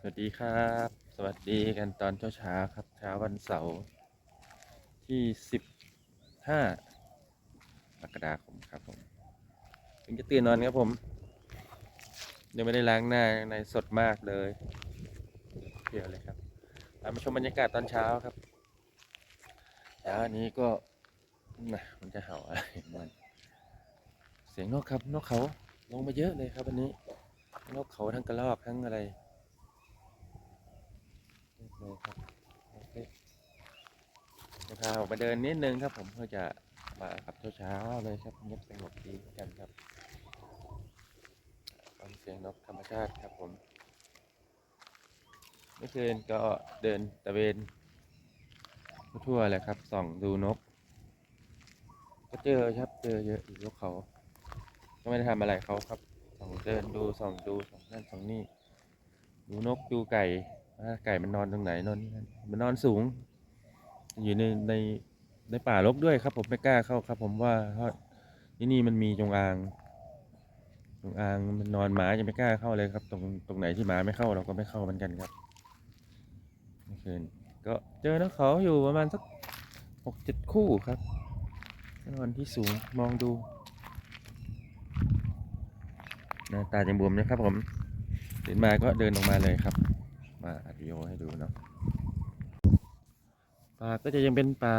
สวัสดีครับ สวัสดีกันตอนเช้าเช้าครับเช้าวันเสาร์ที่สิบห้ากรกฎาคมครับผมเพิ่งจะตื่นนอนครับผมยังไม่ได้ล้างหน้าในสดมากเลยเที่ยวเลยครับเรามาชมบรรยากาศตอนเช้าครับเช้านี้ก็นะมันจะเห่าอะไรมันเสียงนกครับนกเขาลงมาเยอะเลยครับวันนี้นกเขาทั้งกระรอกทั้งอะไร เรียครับโอเคจะพาออกมาเดินนิดนึงครับ ผมเพื่อจะมาขับเช้าๆเลยครับเงียบสงบดีกันครับฟังเสียงนกธรรมชาติครับผมเมื่อคืนก็เดินตะเวนทั่วๆเลยครับส่องดูนก ก็เจอครับเจอเยอะอยู่นกเขา ก็ไม่ได้ทำอะไรเขาครับส่องเดินดูส่องดูส่องนั่นส่องนี่ดูนกดูไก่ ไก่มันนอนตรงไหนนอนนี่นั่นมันนอนสูง อยู่ในในในป่ารกด้วยครับ ผมไม่กล้าเข้าครับ ผมว่าเพราะที่นี่มันมีจงอางจงอางมันนอนหมายังไม่กล้าเข้าเลยครับ ตรงตรงไหนที่หมาไม่เข้าเราก็ไม่เข้าเหมือนกันครับเมื่อคืนก็เจอนกเขาอยู่ประมาณสักหกเจ็ดคู่ครับนอนที่สูงมองดูหน้าตาจะบวมนะครับผมตื่นมาก็เดินออกมาเลยครับ มาอัดวิดีโอให้ดูเนาะป่าก็จะยังเป็นป่า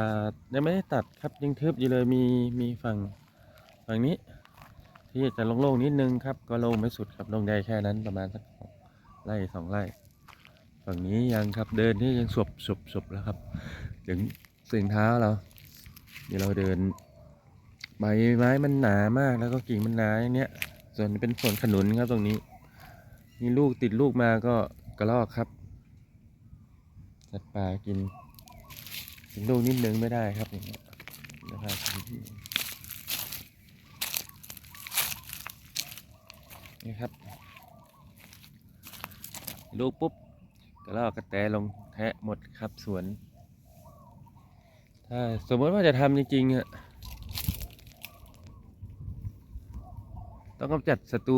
ยังไม่ได้ตัดครับยังทึบอยู่เลยมีมีฝั่งฝั่งนี้ ที่จะโล่งๆนิดนึงครับ ก็โล่งไม่สุดครับลงได้แค่นั้นประมาณสักไร่สองไร่ฝั่งนี้ยังครับเดินนี่ยังสบสบสบแล้วครับ ถึงสิ่งเท้าเราเดี๋ยวเราเดินใบไม้มันหนามากแล้วก็กิ่งมันหนาอย่างเนี้ยส่วนเป็นส่วนขนุนครับตรงนี้ มีลูกติดลูกมาก็ กระรอกครับสัตว์ป่ากินกินลูกนิดนึงไม่ได้ครับอย่างเงี้ยนะครับนี่ครับ ลูกปุ๊บกระรอกกระแตลงแทะหมดครับสวน ถ้าสมมติว่าจะทำจริงๆอะต้องกำจัดศัตรู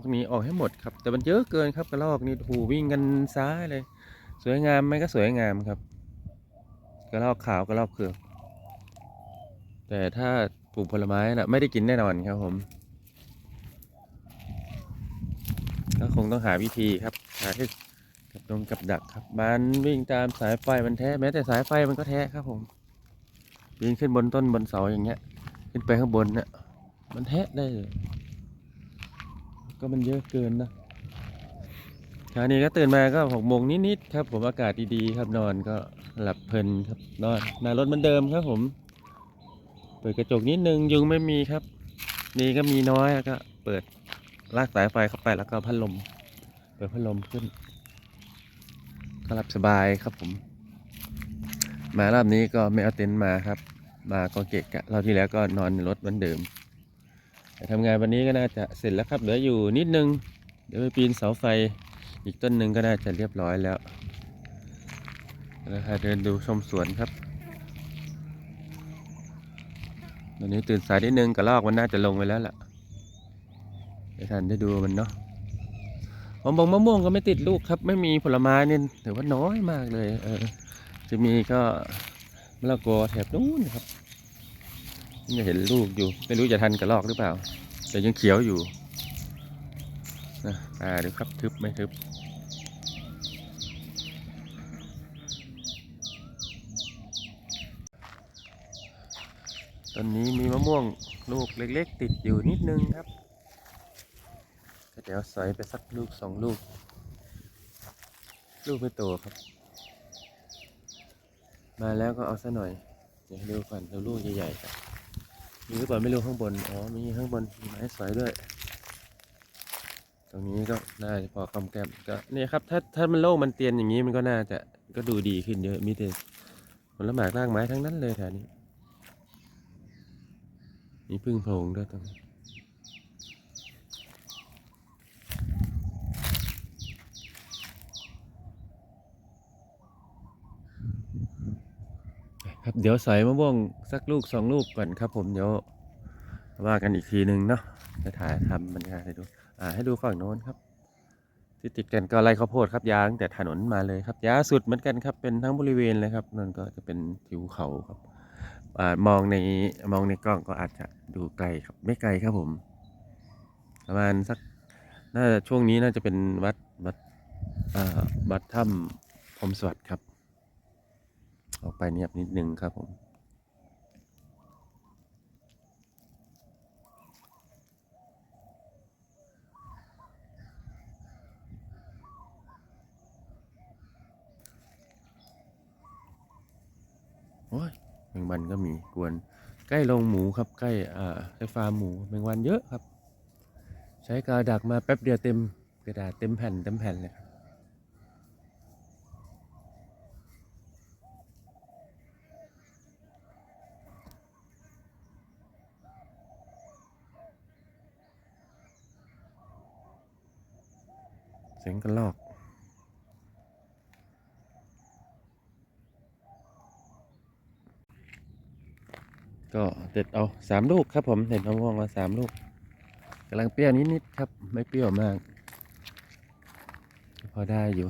พวกนี้ออกให้หมดครับ แต่มันเยอะเกินครับกระรอกนี่หูวิ่งกันซ้ายเลย สวยงามไหมก็สวยงามครับ กระรอกขาวกระรอกเผือกแต่ถ้าปลูกผลไม้นะไม่ได้กินแน่นอนครับผมก็คงต้องหาวิธีครับหาให้กับตรงกับดักครับ มันวิ่งตามสายไฟมันแท้แม้แต่สายไฟมันก็แท้ครับผมวิ่งขึ้นบนต้นบนเสาอย่างเงี้ย ขึ้นไปข้างบนเนี่ยมันแทะได้เลย ก็มันเยอะเกินนะเช้านี้ก็ตื่นมาก็หกโมงนิดๆครับ ผมอากาศดีๆครับนอนก็หลับเพลินครับนอนนารถเหมือนเดิมครับผม เปิดกระจกนิดนึงยุงไม่มีครับมีก็มีน้อยแล้วก็ เปิดลากสายไฟเข้าไปแล้วก็พัดลม เปิดพัดลมขึ้น ก็หลับสบายครับผม มารอบนี้ก็ไม่เอาเต็นท์มาครับ มาก็เกะกะรอบที่แล้วก็นอนในรถเหมือนเดิม ทำงานวันนี้ก็น่าจะเสร็จแล้วครับเหลืออยู่นิดนึง เดี๋ยวไปปีนเสาไฟอีกต้นหนึ่งก็น่าจะเรียบร้อยแล้วแล้วพาเดินดูชมสวนครับวันนี้ตื่นสายนิดนึงกระลอกมันน่าจะลงไปแล้วล่ะไม่ทันได้ดูมันเนาะมะม่วงมะม่วงก็ไม่ติดลูกครับ ไม่มีผลไม้เนี่ยถือว่าน้อยมากเลย เออ จะมีก็มะละกอแถบนู้นครับ ยังเห็นลูกอยู่ ไม่รู้จะทันกระลอกหรือเปล่า แต่ยังเขียวอยู่นะอ่าดูครับทึบไม่ทึบตอนนี้มีมะม่วงลูกเล็ก ๆ ติดอยู่นิดนึงครับเดี๋ยวสอยไปสักลูกสองลูก ลูกไม่โตครับ มาแล้วก็เอาซะหน่อย เดี๋ยวให้ดูก่อนดูลูกใหญ่ๆครับ มีหรือเปล่าไม่รู้ข้างบน อ๋อ มีข้างบนมีไม้สวยด้วย ตรงนี้ก็น่าจะพอคำแก้มก็เนี่ยครับ ถ้าถ้ามันโล่งมันเตียนอย่างนี้มันก็น่าจะก็ดูดีขึ้นเยอะ มีแต่ผลหมากรากไม้ทั้งนั้นเลยแถวนี้ มีพึ่งโพรงด้วยตรงนี้ เดี๋ยวใส่มะม่วงสักลูกสองลูกก่อนครับผมเดี๋ยวว่ากันอีกทีหนึ่งเนาะจะถ่ายทำบรรยากาศให้ดู อ่า ให้ดูฝั่งโน้นครับ ที่ติดกันก็ไร่ข้าวโพดครับยาวตั้งแต่ถนนมาเลยครับยาวสุดเหมือนกันครับเป็นทั้งบริเวณเลยครับนั่นก็จะเป็นทิวเขาครับอ่ามองในมองในกล้องก็อาจจะดูไกลครับไม่ไกลครับผม ประมาณสักน่าจะช่วงนี้น่าจะเป็นวัดวัดอ่าวัดถ้ำพรหมสวัสดิ์ครับ ออกไปเนียบนิดนึงครับผมโอ้ยแมงวันก็มีกวนใกล้โรงหมูครับใกล้อ่าใกล้ฟาร์มหมูแมงวันเยอะครับ ใช้กระดักมาแป๊บเดียวเต็มกระดาษเต็มแผ่นเต็มแผ่นเลยครับ สียงกระลอก ก็เด็ดเอาสามลูกครับผมเด็ดมะม่วงมาสามลูกกำลังเปรี้ยวนิดๆครับ ไม่เปรี้ยวมาก พอได้อยู่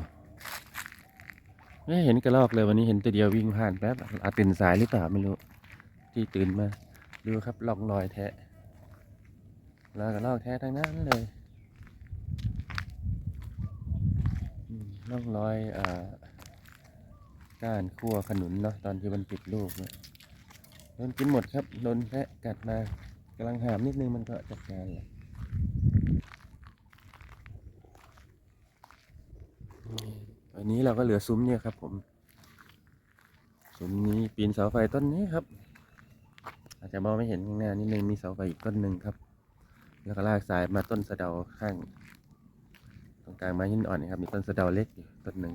ไม่เห็นกระลอกเลยวันนี้เห็นแต่เดียววิ่งผ่านแป๊บอาจตื่นสายหรือเปล่าไม่รู้ ที่ตื่นมาดูครับล่องรอยแทะแล้วกระลอกแท้ทั้งนั้นเลย อืมล่องรอยอ่าก้านขั้วขนุนเนาะตอนที่มันติดลูกเนี่ยโดนกินหมดครับโดนแพะกัดมากำลังหามนิดนึงมันก็จัดการแหละนี่วันนี้เราก็เหลือซุ้มเนี่ยครับ ผมซุ้มนี้ปีนเสาไฟต้นนี้ครับ อาจจะมองไม่เห็นข้างหน้านิดนึงมีเสาไฟอีกต้นหนึ่งครับ แล้วก็ลากสายมาต้นสะเดาข้าง ตรงกลางไม้หินอ่อนนะครับ มีต้นสะเดาเล็กอยู่ต้นหนึ่ง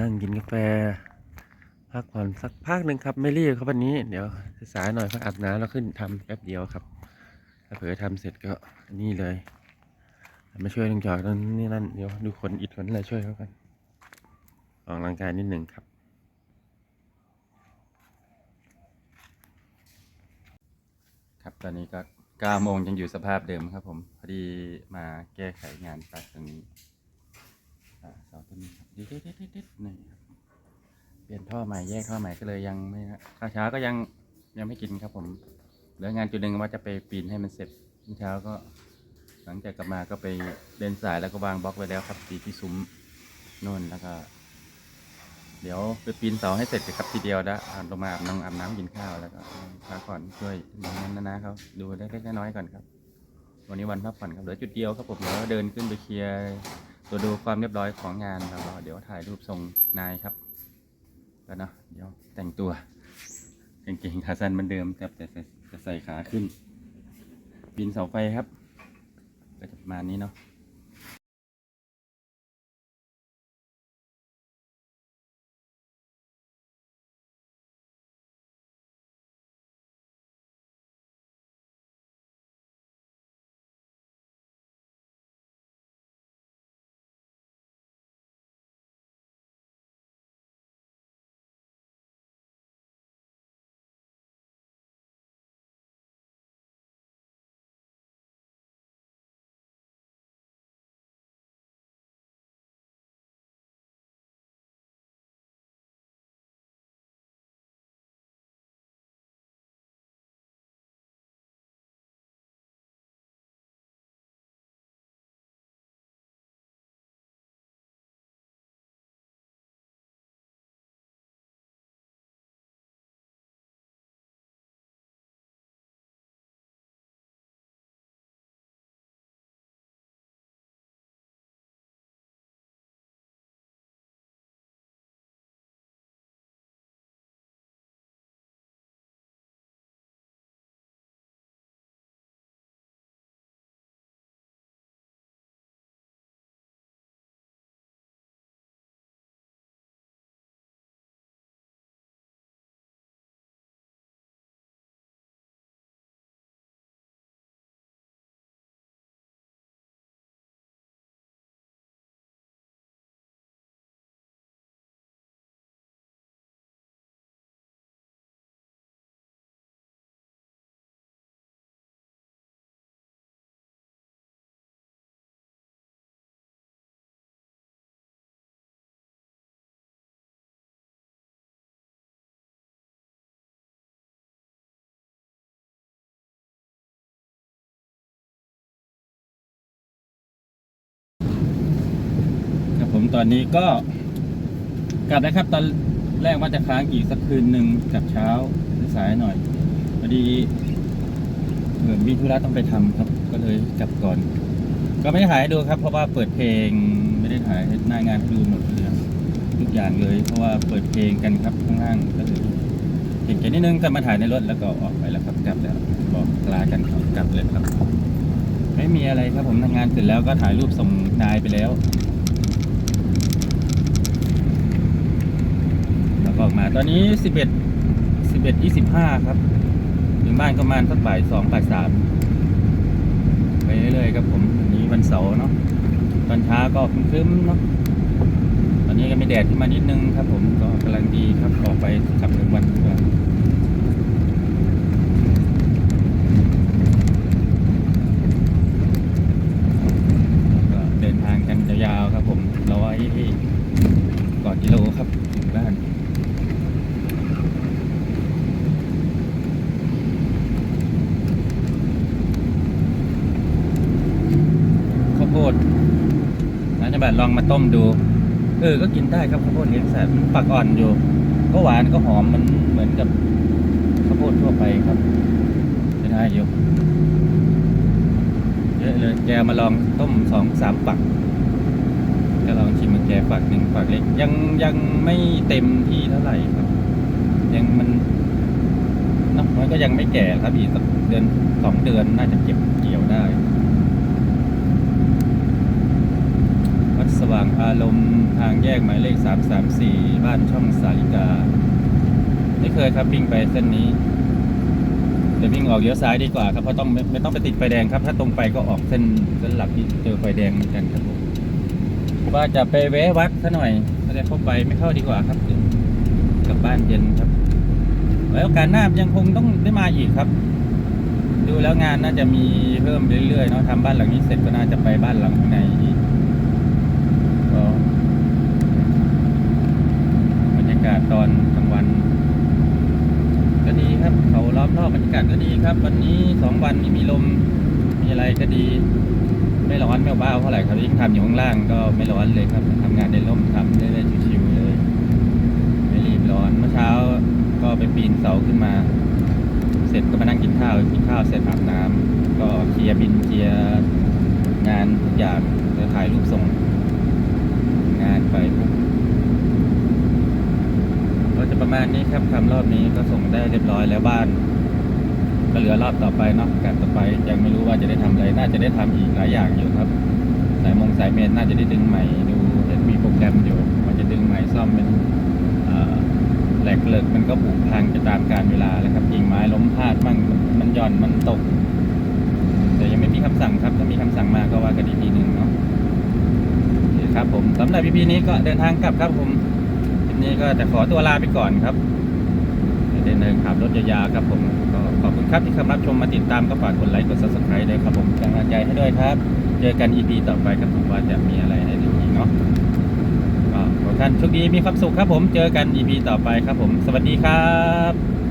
นั่งกินกาแฟ พักผ่อนสักพักหนึ่งครับ ไม่รีบครับวันนี้ เดี๋ยวสายหน่อยก็อาบน้ำแล้วขึ้นทำแป๊บเดียวครับถ้าเผื่อทำเสร็จก็นี่เลยมาช่วยลุงจอกนั่นนี่นั่นเดี๋ยวดูขนอิดขนอะไรช่วยเขากันออกกำลังกายนิดหนึ่งครับครับตอนนี้ก็9โมงยังอยู่สภาพเดิมครับผม พอดีมาแก้ไขงานตัดตรงนี้ เสาต้นนี้ครับดิดดิดดิดดิดดิดนี่ครับเปลี่ยนท่อใหม่แยกท่อใหม่ก็เลยยังไม่นะข้าวเช้าก็ยังยังไม่กินครับผมเหลืองานจุดหนึ่งว่าจะไปปีนให้มันเสร็จเช้าก็ หลังจากกลับมาก็ไปเดินสายแล้วก็วางบล็อกไว้แล้วครับตีที่ซุ้มโน่นแล้วก็ เดี๋ยวไปปีนเสาให้เสร็จกับทีเดียวแล้วอ่าลงมาอาบน้ำอาบน้ำกินข้าวแล้วก็พักผ่อนช่วยน้องนั้นนะนะเขาดูเล็กๆน้อยๆก่อนครับ วันนี้วันพักผ่อนครับเหลือจุดเดียวครับผมเดี๋ยวเดินขึ้นไปเคลียร์ ตัวดูความเรียบร้อยของงานแล้วก็เดี๋ยวถ่ายรูปส่งนายครับ แล้วเนาะเดี๋ยวแต่งตัวกางเกงขาสั้นเหมือนเดิมครับแต่จะใส่ขาขึ้นปีนเสาไฟครับ ก็จะประมาณนี้เนาะ ตอนนี้ก็กลับแล้วครับ ตอนแรกว่าจะค้างอีกสักคืนหนึ่งกับเช้าสายหน่อยพอดีเหมือนมีธุระต้องไปทำครับ ก็เลยกลับก่อน ก็ไม่ได้ถ่ายให้ดูครับ เพราะว่าเปิดเพลงไม่ได้ถ่ายให้น้างานให้ดูหมดเลยทุกอย่างเลย เพราะว่าเปิดเพลงกันครับข้างล่างก็เลยเห็นแค่นิดนึงก็มาถ่ายในรถแล้วก็ออกไปแล้วครับกลับแล้วบอกลากันครับกลับเลยครับ ไม่มีอะไรครับผมทำงานเสร็จแล้วก็ถ่ายรูปส่งนายไปแล้ว แล้วก็ออก มา ตอนนี้สิบเอ็ดสิบเอ็ดยี่สิบห้าครับ ถึงบ้านประมาณสักบ่ายสองบ่ายสามไปเรื่อยๆครับผมวันนี้วันเสาร์เนาะ ตอนเช้าก็ครึ้มๆเนาะ ตอนนี้ก็มีแดดขึ้นมานิดนึงครับ ผมก็กำลังดีครับออกไปขับหนึ่งวันก็ก็เดินทางกันยาวๆครับ ผมร้อยกว่ากิโลครับถึงบ้านข้าวโพดนะจะ แบบลองมาต้มดู เออ ก็กินได้ครับข้าวโพดเลี้ยงสัตว์มันฝักอ่อนอยู่ ก็หวานก็หอมมันเหมือนกับข้าวโพดทั่วไปครับจะได้อยู่เยอะเลยแกมาลองต้มสองสามฝักก็ลองชิมมันแกฝักหนึ่งฝักเล็ก ยังยังไม่เต็มที่เท่าไหร่ครับ ยังมันนอะมันก็ยังไม่แก่ครับอีกสักเดือนสองเดือนน่าจะเก็บเกี่ยวได้ วัดสว่างอารมณ์ทางแยกหมายเลขสามสามสี่บ้านช่องสาลิกา ไม่เคยครับวิ่งไปเส้นนี้เดี๋ยววิ่งออกเลี้ยวซ้ายดีกว่าครับเพราะต้องไม่ไม่ต้องไปติดไฟแดงครับ ถ้าตรงไปก็ออกเส้นเส้นหลักที่เจอไฟแดงเหมือนกันครับผมว่าจะไปแวะวัดซะหน่อยถ้าจะเข้าไปไม่เข้าดีกว่าครับกลับบ้านเย็นครับแล้วโอกาสหน้ายังคงต้องได้มาอีกครับ ดูแล้วงานน่าจะมีเพิ่มเรื่อยๆเนาะทำบ้านหลังนี้เสร็จก็น่าจะไปบ้านหลังข้างในอีกก็บรรยากาศตอนกลางวัน ก็ดีครับ เขาล้อมรอบบรรยากาศก็ดีครับ วันนี้สองวันนี้มีลมมีอะไรก็ดี ไม่ร้อนไม่บ้าเท่าไหร่ครับยิ่งทำอยู่ข้างล่างก็ไม่ร้อนเลยครับทำงานในร่มทำได้ได้ชิวๆเลย ไม่รีบร้อนเมื่อเช้าก็ไปปีนเสาขึ้นมา เสร็จก็มานั่งกินข้าวกินข้าวเสร็จอาบน้ำก็เคลียร์บินเคลียร์งานทุกอย่างแล้วถ่ายรูปส่งงานไปก็จะประมาณนี้ครับทำรอบนี้ก็ส่งได้เรียบร้อยแล้วบ้าน ก็เหลือรอบต่อไปเนาะการต่อไปยังไม่รู้ว่าจะได้ทำอะไรน่าจะได้ทำอีกหลายอย่างอยู่ครับสายมงสายเมนน่าจะได้ดึงใหม่ดูเห็นมีโปรแกรมอยู่มันจะดึงใหม่ซ่อมเป็นแหลกเหลิกมันก็ผุพังไปตามกาลเวลาแล้วครับกิ่งไม้ล้มพาดมั่งมันหย่อนมันตก แต่ยังไม่มีคำสั่งครับถ้ามีคำสั่งมาก็ว่ากันอีกทีหนึ่งเนาะโอเคครับผมสำหรับพีนี้ก็เดินทางกลับครับผมคลิปนี้ก็จะขอตัวลาไปก่อนครับเดินเดินขับรถยาวๆครับผม ขอบคุณครับที่เข้ารับชมมาติดตามก็ฝากกดไลค์กด subscribe ด้วยครับผมกำลังใจให้ด้วยครับ เจอกัน EP ต่อไปครับผมว่าจะมีอะไรให้ดูอีกเนาะก็ขอท่านโชคดีมีความสุขครับผมเจอกัน EP ต่อไปครับผม สวัสดีครับ